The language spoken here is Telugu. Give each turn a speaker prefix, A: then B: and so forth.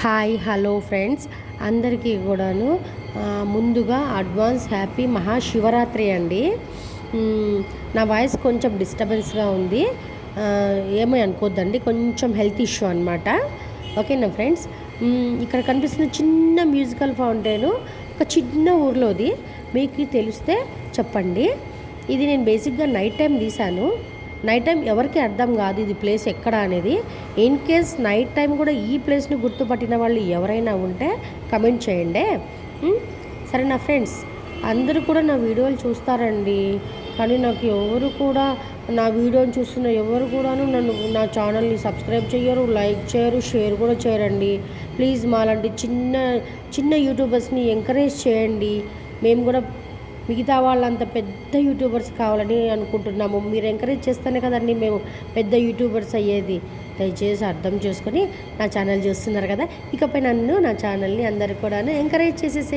A: Hi hello friends. అందరికీ కూడాను ముందుగా అడ్వాన్స్ హ్యాపీ మహాశివరాత్రి అండి. నా వాయిస్ కొంచెం డిస్టర్బెన్స్గా ఉంది. ఏమో ఏమీ అనుకోద్దండి కొంచెం హెల్త్ ఇష్యూ అనమాట ఓకేనా ఫ్రెండ్స్? ఇక్కడ కనిపిస్తున్న చిన్న మ్యూజికల్ ఫౌంటైన్ ఒక చిన్న ఊర్లోది. మీకు తెలిస్తే చెప్పండి. ఇది నేను బేసిక్గా నైట్ టైం తీశాను. నైట్ టైం ఎవరికి అర్థం కాదు ఇది ప్లేస్ ఎక్కడ అనేది. ఇన్ కేస్ నైట్ టైం కూడా ఈ ప్లేస్ని గుర్తుపట్టిన వాళ్ళు ఎవరైనా ఉంటే కమెంట్ చేయండి. సరే నా ఫ్రెండ్స్ అందరూ కూడా నా వీడియోలు చూస్తారండి. కానీ నాకు ఎవరు కూడా నా వీడియోని చూస్తున్న ఎవరు కూడాను నన్ను నా ఛానల్ని సబ్స్క్రైబ్ చేయరు లైక్ చేయరు షేర్ కూడా చేయరండి. ప్లీజ్ మాలాంటి చిన్న చిన్న యూట్యూబర్స్ని ఎంకరేజ్ చేయండి. మేము కూడా మిగతా వాళ్ళంత పెద్ద యూట్యూబర్స్ కావాలని అనుకుంటున్నాము. మీరు ఎంకరేజ్ చేస్తేనే కదండి మేము పెద్ద యూట్యూబర్స్ అయ్యేది. దయచేసి అర్థం చేసుకొని నా ఛానల్ చూస్తున్నారు కదా ఇకపై నన్ను నా ఛానల్ని అందరు కూడా ఎంకరేజ్ చేసేసే